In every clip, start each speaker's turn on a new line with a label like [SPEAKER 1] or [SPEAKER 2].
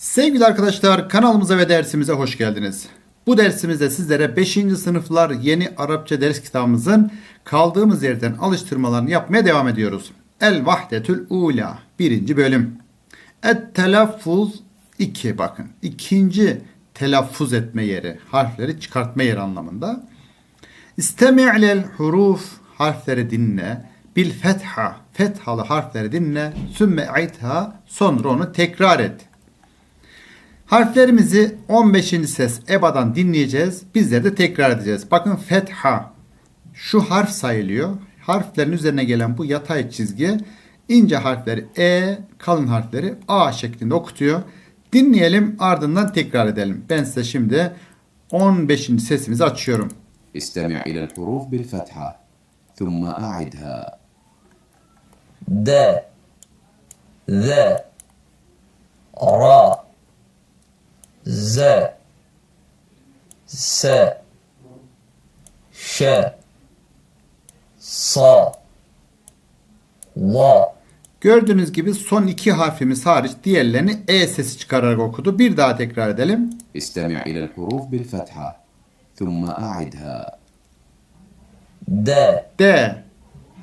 [SPEAKER 1] Sevgili arkadaşlar kanalımıza ve dersimize hoş geldiniz. Bu dersimizde sizlere 5. sınıflar yeni Arapça ders kitabımızın kaldığımız yerden alıştırmalarını yapmaya devam ediyoruz. El Vahdetül Ula 1. bölüm. Et telaffuz 2 bakın. ikinci telaffuz etme yeri, harfleri çıkartma yeri anlamında. İstemi'lel huruf harfleri dinle. Bil fetha fethalı harfleri dinle. Sümme aitha sonra onu tekrar et. Harflerimizi 15. ses EBA'dan dinleyeceğiz. Bizler de tekrar edeceğiz. Bakın fetha şu harf sayılıyor. Harflerin üzerine gelen bu yatay çizgi ince harfleri E, kalın harfleri A şeklinde okutuyor. Dinleyelim ardından tekrar edelim. Ben size şimdi 15. sesimizi açıyorum.
[SPEAKER 2] İstemi ilel huruf bil fetha. Thumma
[SPEAKER 3] a'idha. D. Z. Ra. Z S Ş Sa La
[SPEAKER 1] Gördüğünüz gibi son iki harfimiz hariç diğerlerini E sesi çıkararak okudu. Bir daha tekrar edelim.
[SPEAKER 2] İstemi ilel huruf bil fetha. Thumma
[SPEAKER 3] a'idha.
[SPEAKER 1] D.
[SPEAKER 3] D.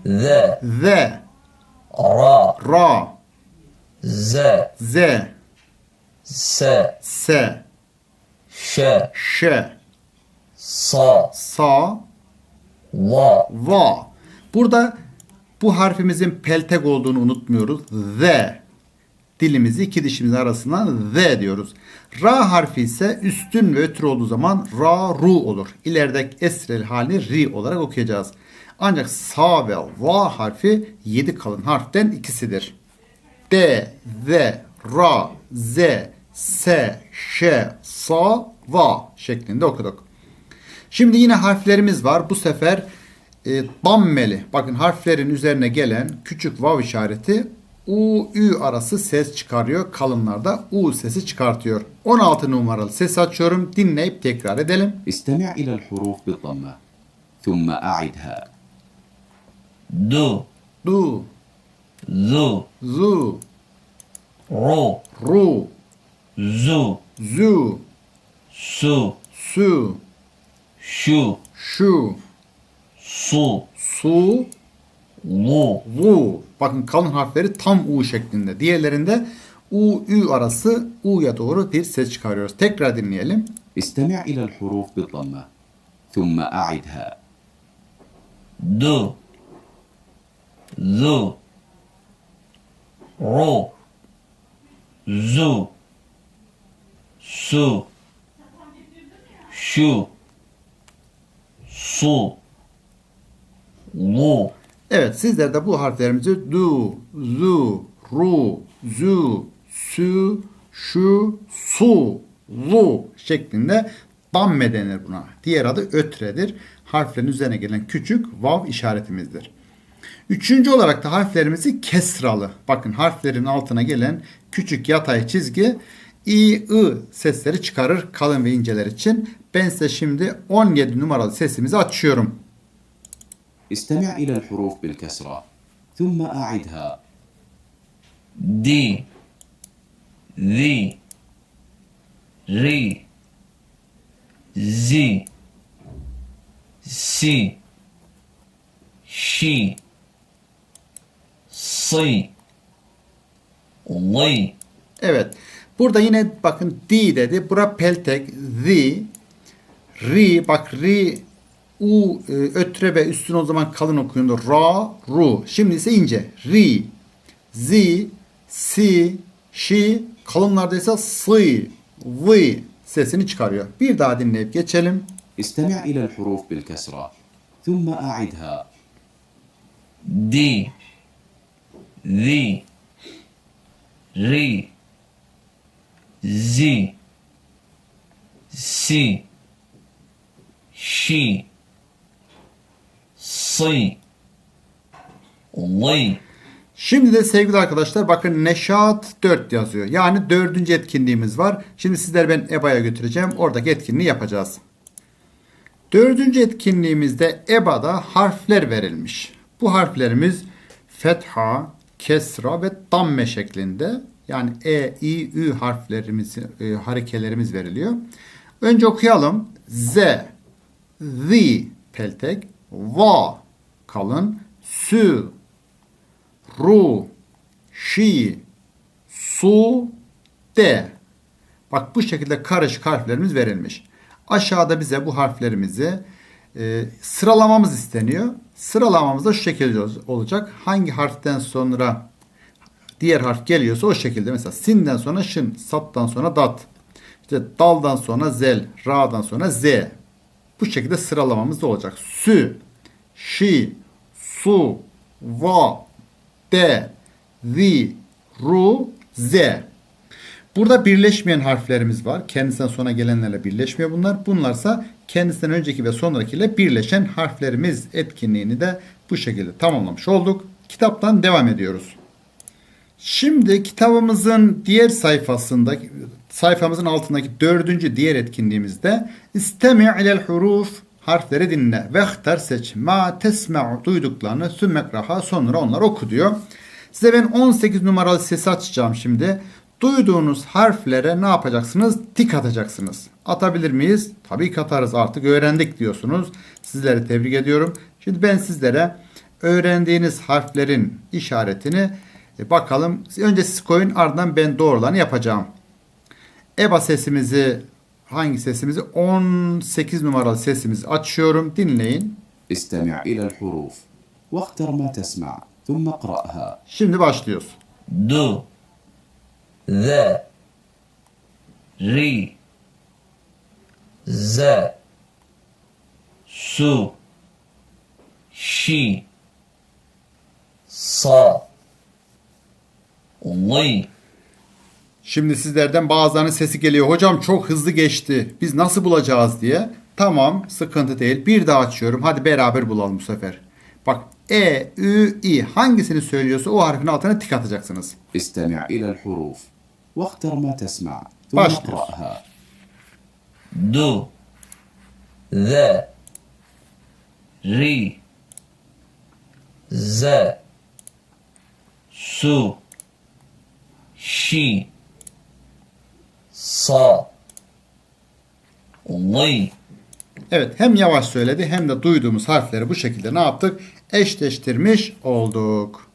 [SPEAKER 1] Z.
[SPEAKER 3] Z.
[SPEAKER 1] Ra.
[SPEAKER 3] Ra.
[SPEAKER 1] Z.
[SPEAKER 3] Z.
[SPEAKER 1] S,
[SPEAKER 3] ş
[SPEAKER 1] Ş,
[SPEAKER 3] ص
[SPEAKER 1] Sa,
[SPEAKER 3] ض
[SPEAKER 1] Va. Burada bu harfimizin peltek olduğunu unutmuyoruz. Z. Dilimizi iki dişimizin arasından Z diyoruz. Ra harfi ise üstün ve ötürü olduğu zaman Ra, Ru olur. İleride esrel halini Ri olarak okuyacağız. Ancak Sa ve Va harfi yedi kalın harften ikisidir. D, Z, Ra, Z, S, Ş, Sa, Va şeklinde okuduk. Şimdi yine harflerimiz var. Bu sefer e, dammeli. Bakın harflerin üzerine gelen küçük vav işareti U, Ü arası ses çıkarıyor. Kalınlarda U sesi çıkartıyor. 16 numaralı ses açıyorum. Dinleyip tekrar edelim.
[SPEAKER 2] İstemi' ila'l huruf bi damma. Thumma
[SPEAKER 3] a'idha.
[SPEAKER 1] Du.
[SPEAKER 3] Du.
[SPEAKER 1] Zu.
[SPEAKER 3] Zu.
[SPEAKER 1] Ru.
[SPEAKER 3] Ru.
[SPEAKER 1] Zu.
[SPEAKER 3] Zu.
[SPEAKER 1] Su.
[SPEAKER 3] Su.
[SPEAKER 1] Şu.
[SPEAKER 3] Şu.
[SPEAKER 1] Su.
[SPEAKER 3] Su.
[SPEAKER 1] Lu. Lu. Bakın kalın harfleri tam U şeklinde. Diğerlerinde U, Ü arası U'ya doğru bir ses çıkarıyoruz. Tekrar dinleyelim.
[SPEAKER 2] İstemi' ila'l huruf bi damma. Thumma
[SPEAKER 3] a'idha. Du. Zu. Ru. Zu su şu su lu
[SPEAKER 1] Evet sizler de bu harflerimizi du, zu, ru, zu, sü, şu, su, lu şeklinde damme denir buna. Diğer adı ötredir. Harflerin üzerine gelen küçük vav işaretimizdir. Üçüncü olarak da harflerimizi kesralı. Bakın harflerin altına gelen küçük yatay çizgi i, i sesleri çıkarır kalın ve inceler için. Ben size şimdi 17 numaralı sesimizi açıyorum.
[SPEAKER 2] İstemi ila huruf bil kesra. Thumma
[SPEAKER 3] a'idha. D. Z. R. Z. S. Şi. Si. Lay.
[SPEAKER 1] Evet. Burada yine bakın di dedi. Bura peltek. Di. Ri. Bak ri u e, ötre ve üstüne o zaman kalın okuyordu. Ra, ru. Şimdi ise ince. Ri, zi, si, şi. Kalınlarda ise sı, vı sesini çıkarıyor. Bir daha dinleyip geçelim.
[SPEAKER 2] İstemi' ila'l huruf bil kesra. Thumma
[SPEAKER 3] a'idha. Di, zi, ri, Z, C, She, C, Lay.
[SPEAKER 1] Şimdi de sevgili arkadaşlar bakın Neşat 4 yazıyor. Yani dördüncü etkinliğimiz var. Şimdi sizler ben EBA'ya götüreceğim. Oradaki etkinliği yapacağız. Dördüncü etkinliğimizde EBA'da harfler verilmiş. Bu harflerimiz fetha, kesra ve damme şeklinde yani E, I, Ü harflerimiz, e, harekelerimiz veriliyor. Önce okuyalım. Z, Z peltek, Va kalın, Sü, Ru, Şi, Su, De. Bak bu şekilde karışık harflerimiz verilmiş. Aşağıda bize bu harflerimizi e, sıralamamız isteniyor. Sıralamamız da şu şekilde olacak. Hangi harften sonra diğer harf geliyorsa o şekilde. Mesela sinden sonra şın, sattan sonra dat. İşte daldan sonra zel, ra'dan sonra z. Bu şekilde sıralamamız da olacak. Sü, şi, su, va, de, zi, ru, z. Burada birleşmeyen harflerimiz var. Kendisinden sonra gelenlerle birleşmiyor bunlar. Bunlarsa kendisinden önceki ve sonrakiyle birleşen harflerimiz etkinliğini de bu şekilde tamamlamış olduk. Kitaptan devam ediyoruz. Şimdi kitabımızın diğer sayfasında sayfamızın altındaki dördüncü diğer etkinliğimizde istemi ilel huruf harfleri dinle ve ihtar seç ma tesma'u duyduklarını sümmekraha sonra onları oku diyor. Size ben 18 numaralı sesi açacağım şimdi. Duyduğunuz harflere ne yapacaksınız? Tik atacaksınız. Atabilir miyiz? Tabii ki atarız artık öğrendik diyorsunuz. Sizleri tebrik ediyorum. Şimdi ben sizlere öğrendiğiniz harflerin işaretini e bakalım. Önce siz koyun ardından ben doğru olanı yapacağım. EBA sesimizi hangi sesimizi? 18 numaralı sesimizi açıyorum. Dinleyin.
[SPEAKER 2] İstemi ila'l huruf. Vaktar ma tesma. Thumma qra'ha.
[SPEAKER 1] Şimdi başlıyoruz.
[SPEAKER 3] Du. Z. Ri. Z. Su. Şi. Sa. Vallahi.
[SPEAKER 1] Şimdi sizlerden bazılarının sesi geliyor. Hocam çok hızlı geçti. Biz nasıl bulacağız diye. Tamam sıkıntı değil. Bir daha açıyorum. Hadi beraber bulalım bu sefer. Bak E, Ü, İ hangisini söylüyorsa o harfin altına tik atacaksınız.
[SPEAKER 2] İstemi' ilel huruf. Vaktar ma tesma.
[SPEAKER 1] Başlıyoruz.
[SPEAKER 3] Du. Ze. Ri. Ze. Su şi, sa, li,
[SPEAKER 1] Evet hem yavaş söyledi hem de duyduğumuz harfleri bu şekilde ne yaptık? Eşleştirmiş olduk.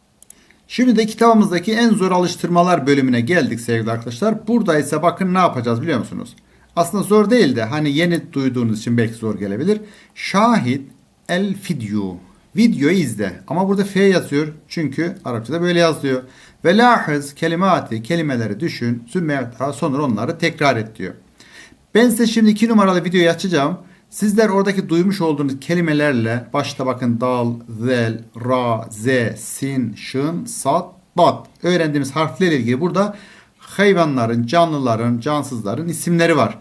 [SPEAKER 1] Şimdi de kitabımızdaki en zor alıştırmalar bölümüne geldik sevgili arkadaşlar. Burada ise bakın ne yapacağız biliyor musunuz? Aslında zor değil de hani yeni duyduğunuz için belki zor gelebilir. Şahit el video. Videoyu izle. Ama burada F yazıyor. Çünkü Arapçada böyle yazılıyor. Ve lahız kelimati kelimeleri düşün. Sümme sonra onları tekrar et diyor. Ben size şimdi iki numaralı videoyu açacağım. Sizler oradaki duymuş olduğunuz kelimelerle başta bakın dal, zel, ra, z, sin, şın, sat, bat öğrendiğimiz harflerle ilgili burada hayvanların, canlıların, cansızların isimleri var.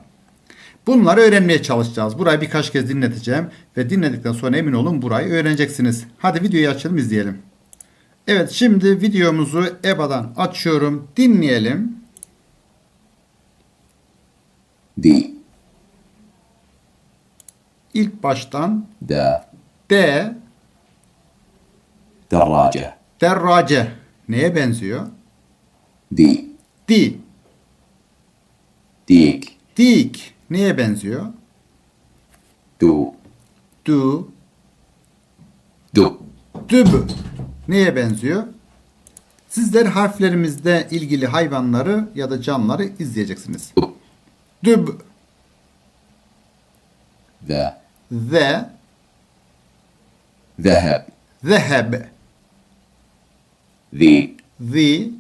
[SPEAKER 1] Bunları öğrenmeye çalışacağız. Burayı birkaç kez dinleteceğim ve dinledikten sonra emin olun burayı öğreneceksiniz. Hadi videoyu açalım izleyelim. Evet şimdi videomuzu EBA'dan açıyorum. Dinleyelim.
[SPEAKER 2] D.
[SPEAKER 1] İlk baştan
[SPEAKER 2] D.
[SPEAKER 1] D.
[SPEAKER 2] Derrace.
[SPEAKER 1] Derrace. Neye benziyor?
[SPEAKER 2] D.
[SPEAKER 1] D.
[SPEAKER 2] Dik.
[SPEAKER 1] Dik. Neye benziyor?
[SPEAKER 2] Du.
[SPEAKER 1] Du.
[SPEAKER 2] Du.
[SPEAKER 1] Düb neye benziyor? Sizler harflerimizde ilgili hayvanları ya da canlıları izleyeceksiniz. Düb.
[SPEAKER 2] The.
[SPEAKER 1] The.
[SPEAKER 2] Zeheb.
[SPEAKER 1] Zeheb.
[SPEAKER 2] The.
[SPEAKER 1] The.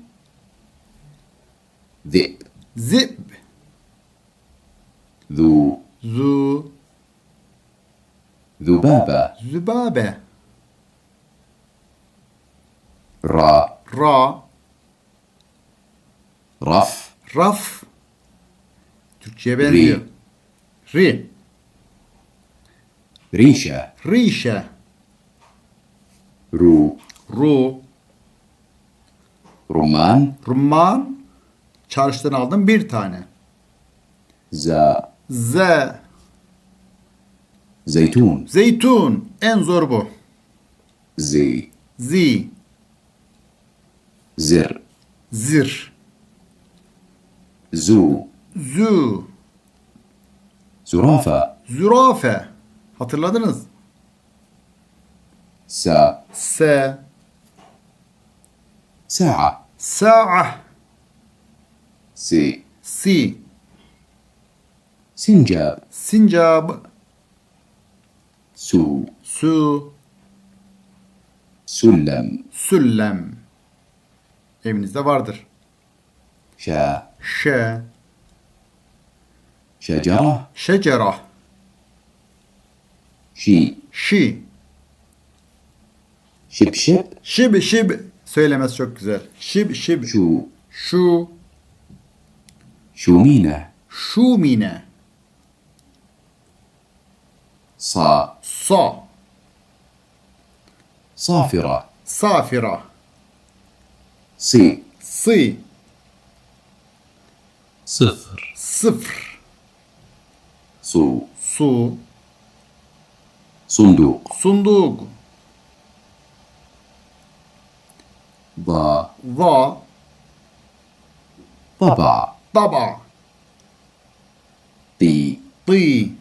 [SPEAKER 2] Zip.
[SPEAKER 1] Zip.
[SPEAKER 2] Zu.
[SPEAKER 1] Zu.
[SPEAKER 2] Zübabe.
[SPEAKER 1] Zübabe.
[SPEAKER 2] Ra.
[SPEAKER 1] Ra.
[SPEAKER 2] Raf.
[SPEAKER 1] Raf. Türkçe'ye benziyor. Ri.
[SPEAKER 2] Ri.
[SPEAKER 1] Rişe.
[SPEAKER 2] Rişe.
[SPEAKER 1] Ru.
[SPEAKER 2] Ru.
[SPEAKER 1] Ruman. Ruman. Çarşıdan aldım bir tane.
[SPEAKER 2] Za.
[SPEAKER 1] Za.
[SPEAKER 2] Zeytun.
[SPEAKER 1] Zeytun. En zor bu.
[SPEAKER 2] Z.
[SPEAKER 1] Z.
[SPEAKER 2] Zir.
[SPEAKER 1] Zir.
[SPEAKER 2] Zu.
[SPEAKER 1] Zu.
[SPEAKER 2] Zürafe.
[SPEAKER 1] Zürafe. Hatırladınız.
[SPEAKER 2] Sa.
[SPEAKER 1] Sa.
[SPEAKER 2] Sa'a.
[SPEAKER 1] Sa'a.
[SPEAKER 2] Si.
[SPEAKER 1] Si.
[SPEAKER 2] Sincab.
[SPEAKER 1] Sincab.
[SPEAKER 2] Su.
[SPEAKER 1] Su.
[SPEAKER 2] Süllem.
[SPEAKER 1] Süllem evinizde vardır.
[SPEAKER 2] Şe.
[SPEAKER 1] Şe.
[SPEAKER 2] Şecerah.
[SPEAKER 1] Şecerah.
[SPEAKER 2] Şi.
[SPEAKER 1] Şi.
[SPEAKER 2] Şip şip.
[SPEAKER 1] Şib şib. Söylemez çok güzel. Şib şib. Şu. Şu. Şumine.
[SPEAKER 2] Şumine.
[SPEAKER 1] Sa.
[SPEAKER 2] Sa.
[SPEAKER 1] Safira.
[SPEAKER 2] Safira.
[SPEAKER 1] سي سي
[SPEAKER 3] صفر.
[SPEAKER 1] صفر.
[SPEAKER 2] صو
[SPEAKER 1] سو
[SPEAKER 2] صندوق.
[SPEAKER 1] صندوق.
[SPEAKER 2] ضا
[SPEAKER 1] ضا
[SPEAKER 2] طبع.
[SPEAKER 1] طبع.
[SPEAKER 2] طي
[SPEAKER 1] طي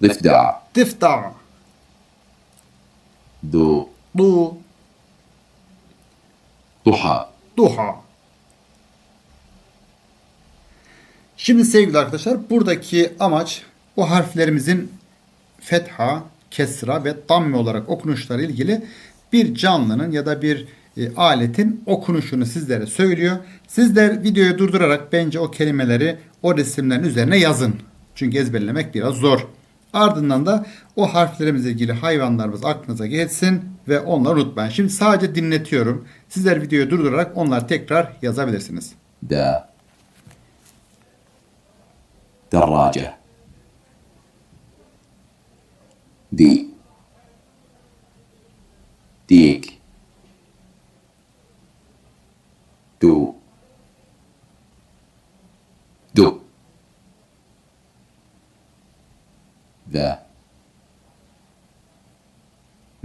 [SPEAKER 2] تفتع.
[SPEAKER 1] تفتع.
[SPEAKER 2] دو
[SPEAKER 1] دو
[SPEAKER 2] Duha.
[SPEAKER 1] Duha. Şimdi sevgili arkadaşlar buradaki amaç bu harflerimizin fetha, kesra ve damme olarak okunuşları ilgili bir canlının ya da bir e, aletin okunuşunu sizlere söylüyor. Sizler videoyu durdurarak bence o kelimeleri o resimlerin üzerine yazın. Çünkü ezberlemek biraz zor. Ardından da o harflerimizle ilgili hayvanlarımız aklınıza geçsin ve onları unutmayın. Şimdi sadece dinletiyorum. Sizler videoyu durdurarak onlar tekrar yazabilirsiniz.
[SPEAKER 2] Da Daraca Di Dik ذا.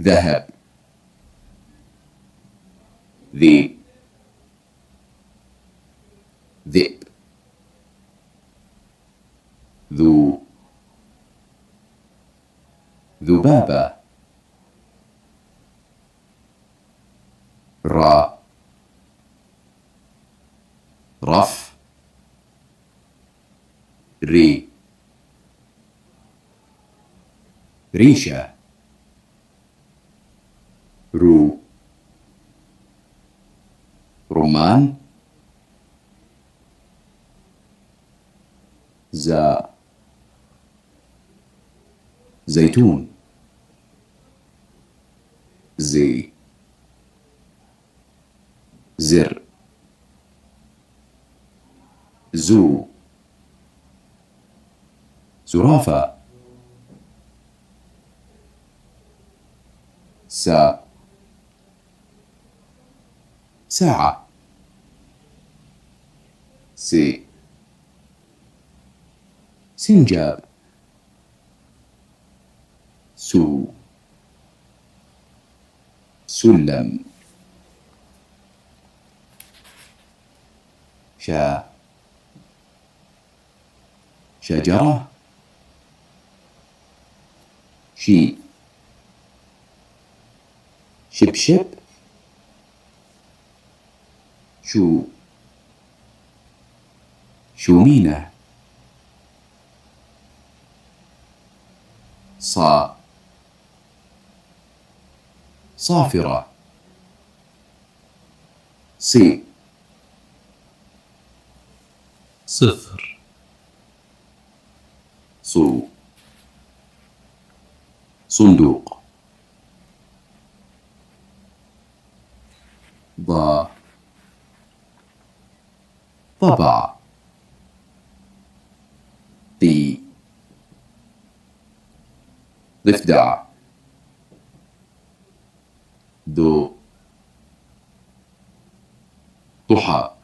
[SPEAKER 2] ذهب. ذي ذئب. ذو. ذبابة. را. رف. ري. ريشة. رو. رمان زا. زيتون. زي. زر. زو. زرافة. سا ساعة. سي سنجاب. سو. سلم. شا. شجرة. شي شبشب شو؟ شومينة صا. صافرة. صي
[SPEAKER 3] صفر.
[SPEAKER 2] صو. صندوق. Ba. Baba. Di. Lifda. Do. Duha.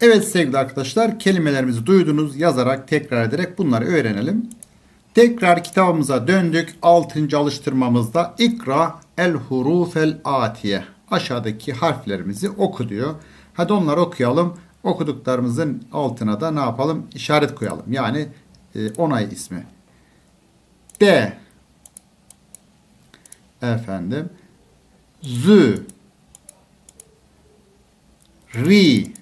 [SPEAKER 1] Evet sevgili arkadaşlar kelimelerimizi duydunuz yazarak tekrar ederek bunları öğrenelim. Tekrar kitabımıza döndük. 6. alıştırmamızda ikra el hurufel atiye. aşağıdaki harflerimizi oku diyor. Hadi onları okuyalım. Okuduklarımızın altına da ne yapalım? İşaret koyalım. Yani e, onay ismi. D efendim Z Ri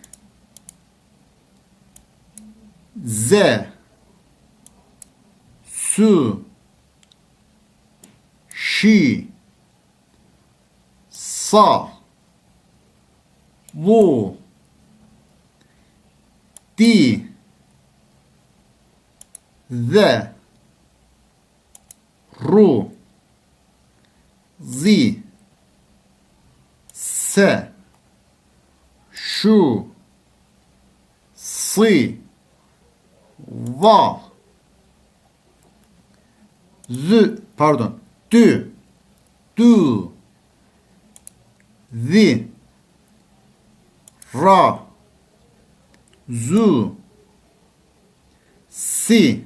[SPEAKER 1] Z Su Şi Sa Vu Di. Ze. Ru. Zi. Se. Şu Si. Va. Z pardon. Dü. Du Zi Ra Zu Si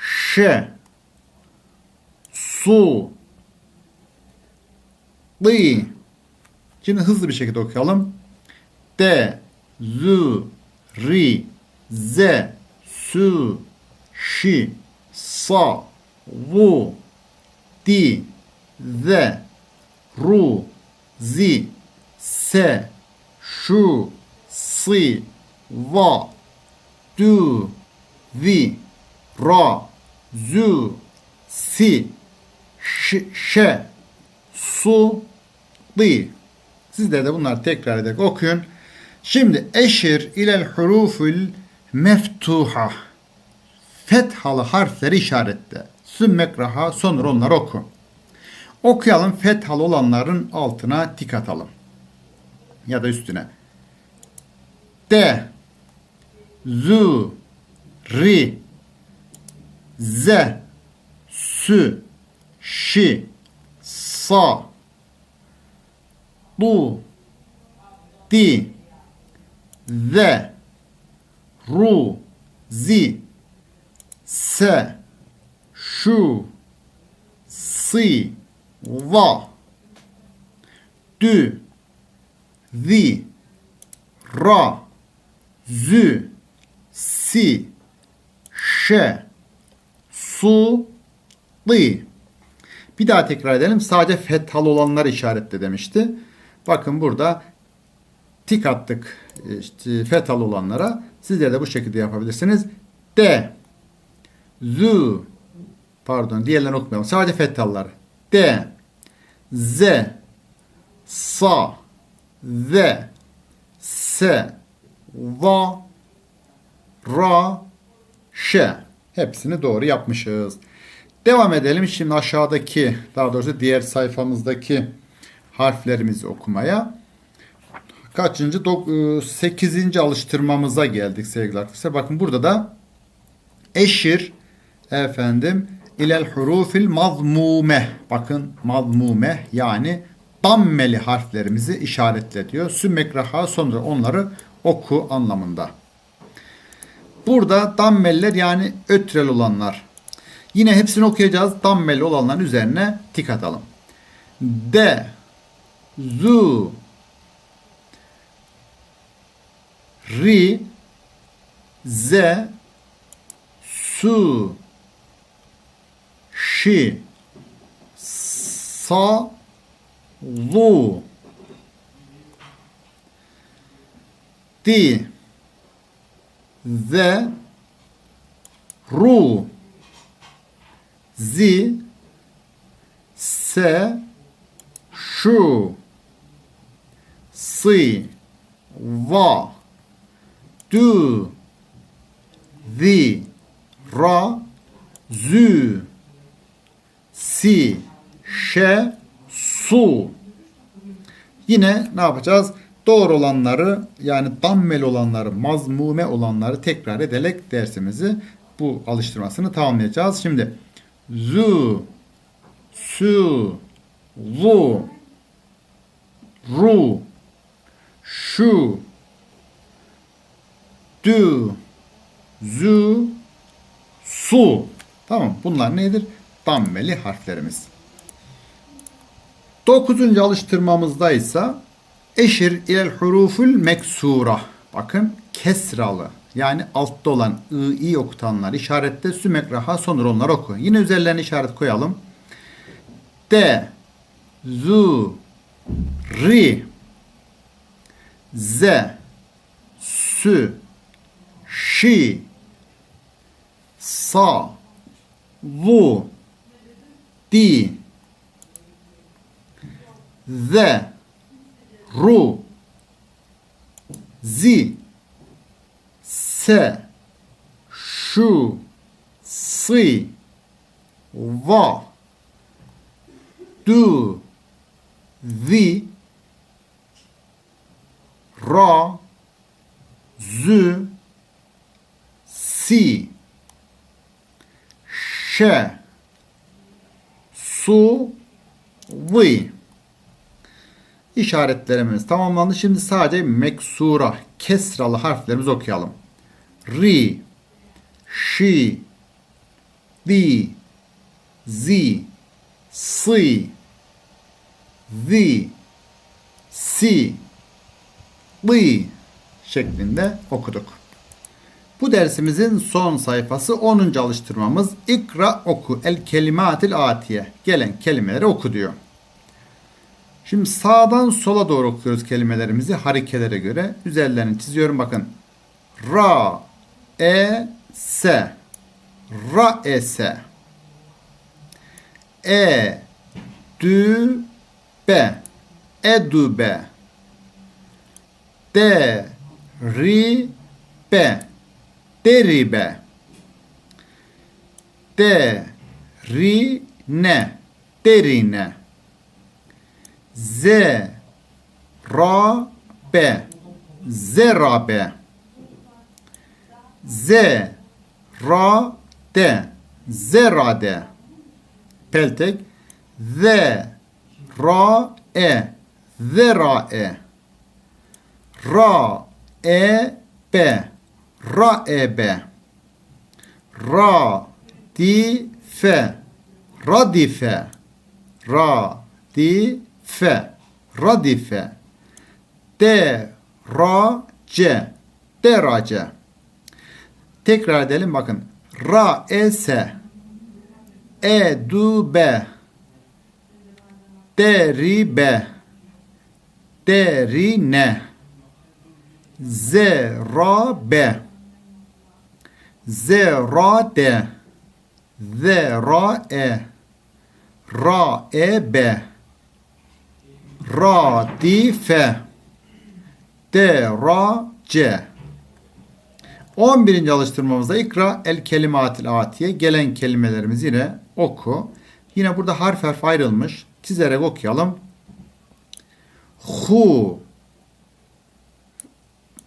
[SPEAKER 1] Ş Su Dı Şimdi hızlı bir şekilde okuyalım. D Z Ri Z Su Şi Sa Vu Di Z Ru Zi Se Şu Si Va Du Vi Ra Zu Si Ş Şe Su Di Sizler de bunları tekrar ederek okuyun. Şimdi eşir ilel huruful meftuha fethalı harfleri işaretle. Sümmekraha sonra onları oku. Okuyalım fethalı olanların altına tik atalım. Ya da üstüne. D Zu Ri Z Sü Şi Sa Du Di Z Ru Zi Se Şu Si Va Dü Zi Ra Zü Si Şe Su Dı Bir daha tekrar edelim. Sadece fethalı olanlar işaretle demişti. Bakın burada tik attık işte fethalı olanlara. Sizler de bu şekilde yapabilirsiniz. D Z pardon diğerlerini okumayalım. Sadece fethalılar. D Z Sa Z Se Va Ra Şe hepsini doğru yapmışız. Devam edelim şimdi aşağıdaki daha doğrusu diğer sayfamızdaki harflerimizi okumaya. Kaçıncı? 8. alıştırmamıza geldik sevgili arkadaşlar. Bakın burada da eşir efendim ilel hurufil mazmume. Bakın mazmume yani dammeli harflerimizi işaretle diyor. Sümmekraha sonra onları oku anlamında. Burada dammeller yani ötrel olanlar. Yine hepsini okuyacağız. Dammeli olanların üzerine tik atalım. D Zu Ri Z Su Şi Sa Lu Di Z Ru. Zi Se Şu Si Va. Du Zi Ra Zü Si Şe Su Yine ne yapacağız? Doğru olanları yani dammel olanları, mazmume olanları tekrar ederek dersimizi bu alıştırmasını tamamlayacağız. Şimdi zu, su, lu, ru, şu, dü, zü, su. Tamam bunlar nedir? Dammeli harflerimiz. Dokuzuncu alıştırmamızda ise eşir ilel huruful meksura. Bakın kesralı yani altta olan ı, i okutanlar işarette sümek raha sonra onlar oku. Yine üzerlerine işaret koyalım. D, zu, ri, z, sü, şi, sa, vu, di, ze, ru, zi, se, şu, si, va, du, zi, ra, zü, si, şe, su, vi. İşaretlerimiz tamamlandı. Şimdi sadece meksura, kesralı harflerimizi okuyalım. Ri, şi, di, zi, si, zi, si, li şeklinde okuduk. Bu dersimizin son sayfası 10. alıştırmamız İkra oku el kelimatil atiye. Gelen kelimeleri oku diyor. Şimdi sağdan sola doğru okuyoruz kelimelerimizi harekelere göre. Üzerlerini çiziyorum bakın. Ra, e, se. Ra, e, se. E, dü, be. Edu, be. De, ri, be. Deribe. De, ri, ne. Derine. Be. Zerabe. Z, ra, de. Zerade. Peltek. Z, ra, e. Zerae. Ra, e, be. Ra, e, be. Ra, di, fe. Radife. Ra, di, fe. Radife. De, ra, ce. Derace. Tekrar edelim bakın. Ra, e, se. E, du, be. Deribe. Derine. Zerabe. Zerade. Zerae. Raebe. Radife. Derace. 11. alıştırmamızda ikra el kelimatil atiye gelen kelimelerimizi yine oku. Yine burada harf harf ayrılmış. Çizerek okuyalım. Hu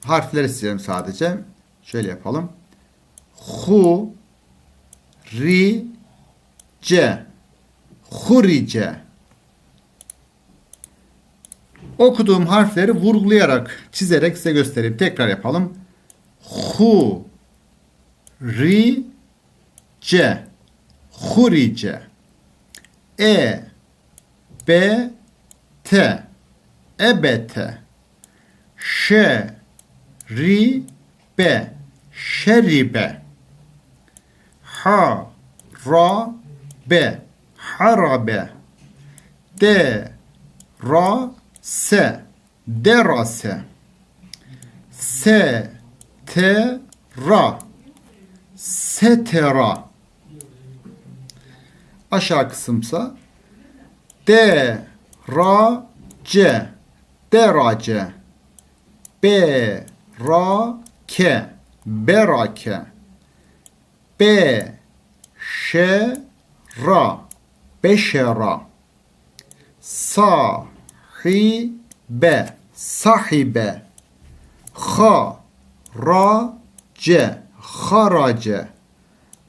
[SPEAKER 1] harfleri silelim sadece. Şöyle yapalım. Hu ri ce. Hurice Okuduğum harfleri vurgulayarak, çizerek size göstereyim. Tekrar yapalım. Hu ri ce. Hurice e b t ebete ş ri be. Şeribe ha ra be harabe. De ra se derase. Se te ra setera. Aşağı kısımsa. De ra ce derace. Be ra ke berake be şe ra beşera. Sahibe. Sahibe. Ha ra ce harace.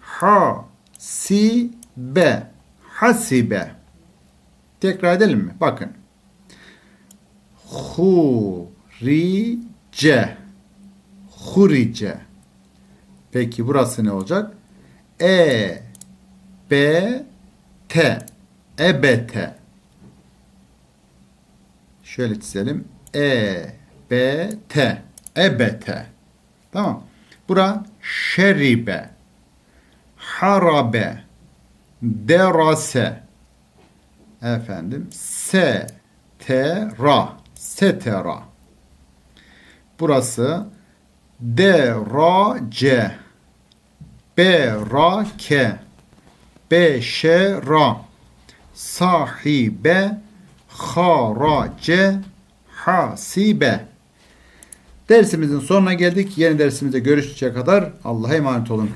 [SPEAKER 1] Ha si be hasibe. Tekrar edelim mi? Bakın. Hurice. Hurice Peki burası ne olacak? E B T Ebete Şöyle çizelim. E, B, T. Ebete. Tamam. Bura şeribe. Harabe. Derase. Efendim. Se, te, ra. Setera. Burası derace. Berake. Beşera. Sahibe. Harace. Hasibe. Dersimizin sonuna geldik. Yeni dersimizde görüşecek kadar Allah'a emanet olun.